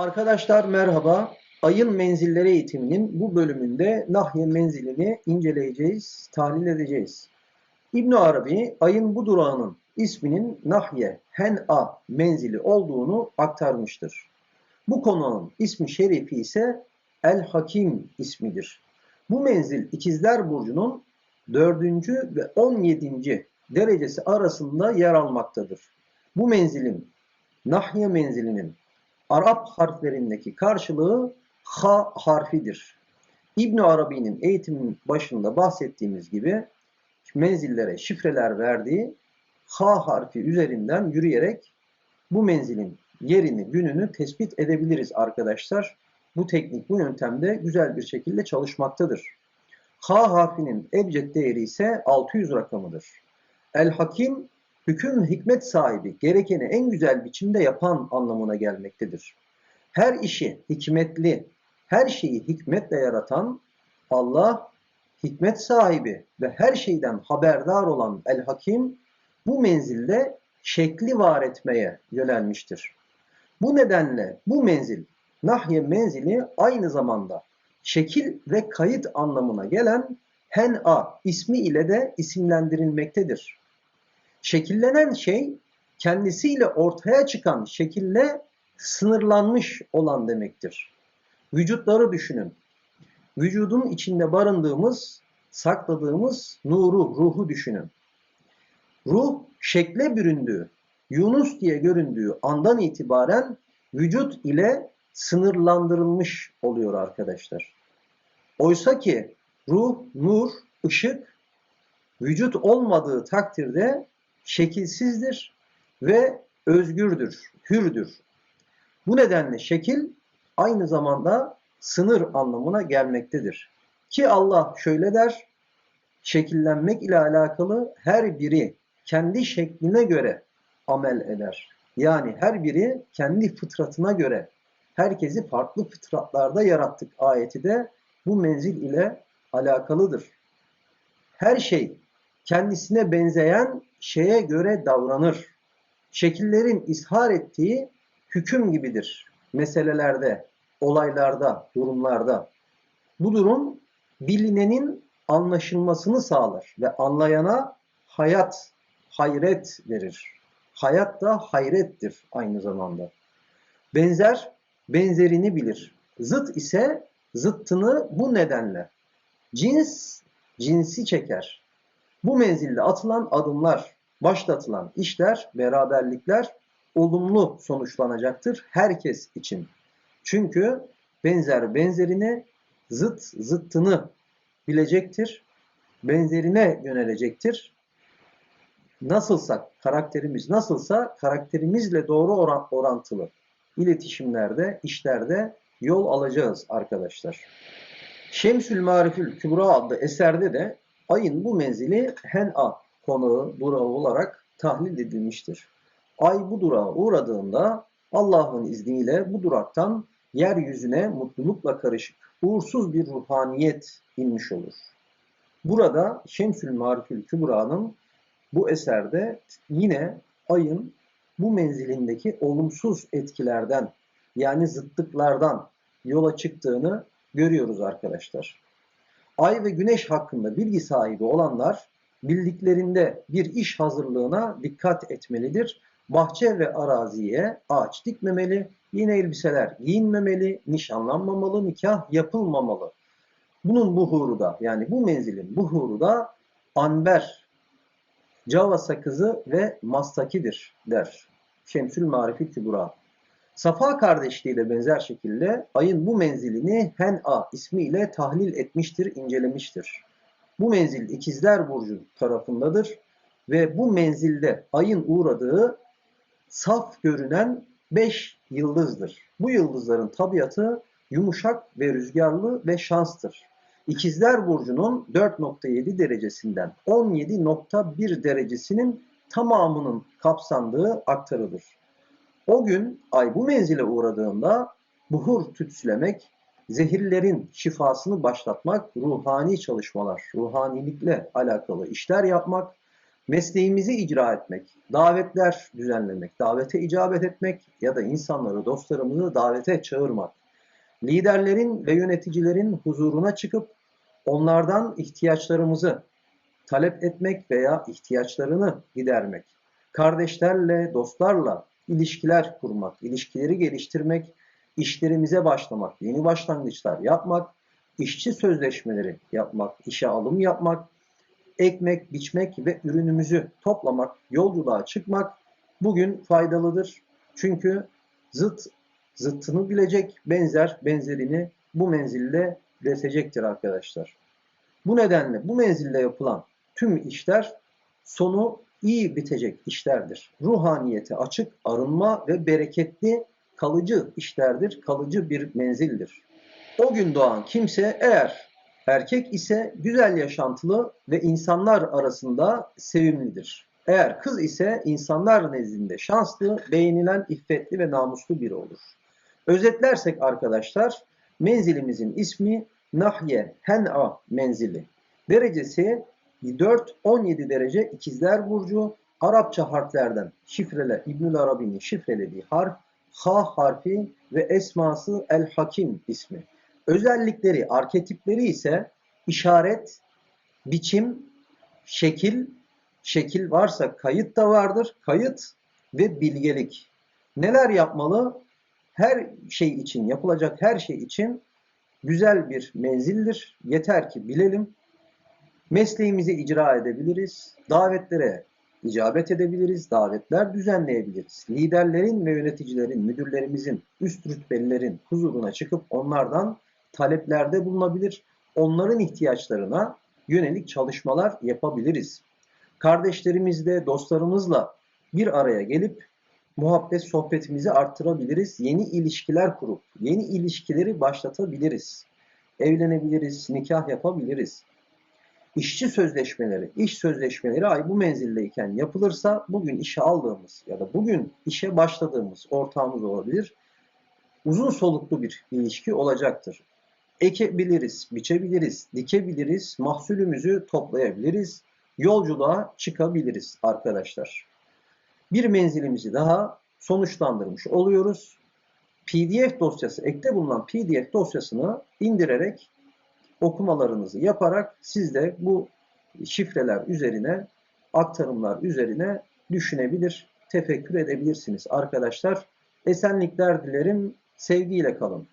Arkadaşlar merhaba. Ayın menzilleri eğitiminin bu bölümünde Nahye menzilini inceleyeceğiz, tahlil edeceğiz. İbn Arabi ayın bu durağının isminin Nahye Hen'a menzili olduğunu aktarmıştır. Bu konunun ismi şerifi ise El Hakim ismidir. Bu menzil İkizler Burcu'nun 4. ve 17. derecesi arasında yer almaktadır. Bu menzilin Nahye menzilinin Arap harflerindeki karşılığı ha harfidir. İbn Arabi'nin eğitiminin başında bahsettiğimiz gibi menzillere şifreler verdiği ha harfi üzerinden yürüyerek bu menzilin yerini, gününü tespit edebiliriz arkadaşlar. Bu teknik, bu yöntemde güzel bir şekilde çalışmaktadır. Ha harfinin ebced değeri ise 600 rakamıdır. El Hakim hüküm hikmet sahibi, gerekeni en güzel biçimde yapan anlamına gelmektedir. Her işi hikmetli, her şeyi hikmetle yaratan Allah, hikmet sahibi ve her şeyden haberdar olan El Hakim bu menzilde şekli var etmeye yönelmiştir. Bu nedenle bu menzil, Nahye menzili aynı zamanda şekil ve kayıt anlamına gelen Hen'a ismi ile de isimlendirilmektedir. Şekillenen şey kendisiyle ortaya çıkan şekille sınırlanmış olan demektir. Vücutları düşünün. Vücudun içinde barındığımız, sakladığımız nuru, ruhu düşünün. Ruh şekle büründüğü, Yunus diye göründüğü andan itibaren vücut ile sınırlandırılmış oluyor arkadaşlar. Oysa ki ruh, nur, ışık vücut olmadığı takdirde şekilsizdir ve özgürdür, hürdür. Bu nedenle şekil aynı zamanda sınır anlamına gelmektedir. Ki Allah şöyle der, şekillenmek ile alakalı her biri kendi şekline göre amel eder. Yani her biri kendi fıtratına göre herkesi farklı fıtratlarda yarattık ayeti de bu menzil ile alakalıdır. Her şey kendisine benzeyen şeye göre davranır. Şekillerin ishar ettiği hüküm gibidir. Meselelerde, olaylarda, durumlarda. Bu durum bilinenin anlaşılmasını sağlar ve anlayana hayat, hayret verir. Hayat da hayrettir aynı zamanda. Benzer, benzerini bilir. Zıt ise zıttını bu nedenle. Cins, cinsi çeker. Bu menzilde atılan adımlar, başlatılan işler, beraberlikler olumlu sonuçlanacaktır herkes için. Çünkü benzer benzerini, zıt zıttını bilecektir, benzerine yönelecektir. Nasılsa karakterimiz nasılsa karakterimizle doğru oran, orantılı iletişimlerde, işlerde yol alacağız arkadaşlar. Şemsül Marifül Kübra adlı eserde de ayın bu menzili Hen'a konağı, durağı olarak tahlil edilmiştir. Ay bu durağa uğradığında Allah'ın izniyle bu duraktan yeryüzüne mutlulukla karışık uğursuz bir ruhaniyet inmiş olur. Burada Şemsül Marifül Kübra'nın bu eserde yine ayın bu menzilindeki olumsuz etkilerden yani zıttıklardan yola çıktığını görüyoruz arkadaşlar. Ay ve güneş hakkında bilgi sahibi olanlar bildiklerinde bir iş hazırlığına dikkat etmelidir. Bahçe ve araziye ağaç dikmemeli, yeni elbiseler giyinmemeli, nişanlanmamalı, nikah yapılmamalı. Bunun buhuru da yani bu menzilin buhuru da anber, cava sakızı ve mastakidir der. Şemsül Marifi Kübra. Safa kardeşliğiyle benzer şekilde ayın bu menzilini Hen'a ismiyle tahlil etmiştir, incelemiştir. Bu menzil ikizler burcu tarafındadır ve bu menzilde ayın uğradığı saf görünen 5 yıldızdır. Bu yıldızların tabiatı yumuşak ve rüzgarlı ve şanstır. İkizler burcunun 4.7 derecesinden 17.1 derecesinin tamamının kapsandığı aktarılır. O gün ay bu menzile uğradığında buhur tütsülemek, zehirlerin şifasını başlatmak, ruhani çalışmalar, ruhanilikle alakalı işler yapmak, mesleğimizi icra etmek, davetler düzenlemek, davete icabet etmek ya da insanları, dostlarımızı davete çağırmak, liderlerin ve yöneticilerin huzuruna çıkıp onlardan ihtiyaçlarımızı talep etmek veya ihtiyaçlarını gidermek, kardeşlerle, dostlarla ilişkiler kurmak, ilişkileri geliştirmek, işlerimize başlamak, yeni başlangıçlar yapmak, işçi sözleşmeleri yapmak, işe alım yapmak, ekmek, biçmek ve ürünümüzü toplamak, yolculuğa çıkmak bugün faydalıdır. Çünkü zıt zıttını bilecek, benzer benzerini bu menzille üretecektir arkadaşlar. Bu nedenle bu menzilde yapılan tüm işler sonu iyi bitecek işlerdir. Ruhaniyete açık, arınma ve bereketli kalıcı işlerdir, kalıcı bir menzildir. O gün doğan kimse eğer erkek ise güzel yaşantılı ve insanlar arasında sevimlidir. Eğer kız ise insanlar nezdinde şanslı, beğenilen, iffetli ve namuslu biri olur. Özetlersek arkadaşlar, menzilimizin ismi Nahye Hen'a menzili. Derecesi 4-17 derece ikizler burcu. Arapça harflerden şifrele İbnül Arabi'nin şifrelediği harf Ha harfi ve esması El Hakim ismi. Özellikleri, arketipleri ise işaret, biçim, şekil, şekil varsa kayıt da vardır. Kayıt ve bilgelik. Neler yapmalı? Her şey için, yapılacak her şey için güzel bir menzildir. Yeter ki bilelim. Mesleğimizi icra edebiliriz. Davetlere icabet edebiliriz. Davetler düzenleyebiliriz. Liderlerin ve yöneticilerin, müdürlerimizin, üst rütbelilerin huzuruna çıkıp onlardan taleplerde bulunabilir. Onların ihtiyaçlarına yönelik çalışmalar yapabiliriz. Kardeşlerimizle, dostlarımızla bir araya gelip muhabbet sohbetimizi arttırabiliriz. Yeni ilişkiler kurup yeni ilişkileri başlatabiliriz. Evlenebiliriz, nikah yapabiliriz. İşçi sözleşmeleri, iş sözleşmeleri ay bu menzildeyken yapılırsa bugün işe aldığımız ya da bugün işe başladığımız ortağımız olabilir. Uzun soluklu bir ilişki olacaktır. Ekebiliriz, biçebiliriz, dikebiliriz, mahsulümüzü toplayabiliriz, yolculuğa çıkabiliriz arkadaşlar. Bir menzilimizi daha sonuçlandırmış oluyoruz. PDF dosyası, ekte bulunan PDF dosyasını indirerek okumalarınızı yaparak siz de bu şifreler üzerine, aktarımlar üzerine düşünebilir, tefekkür edebilirsiniz arkadaşlar. Esenlikler dilerim, sevgiyle kalın.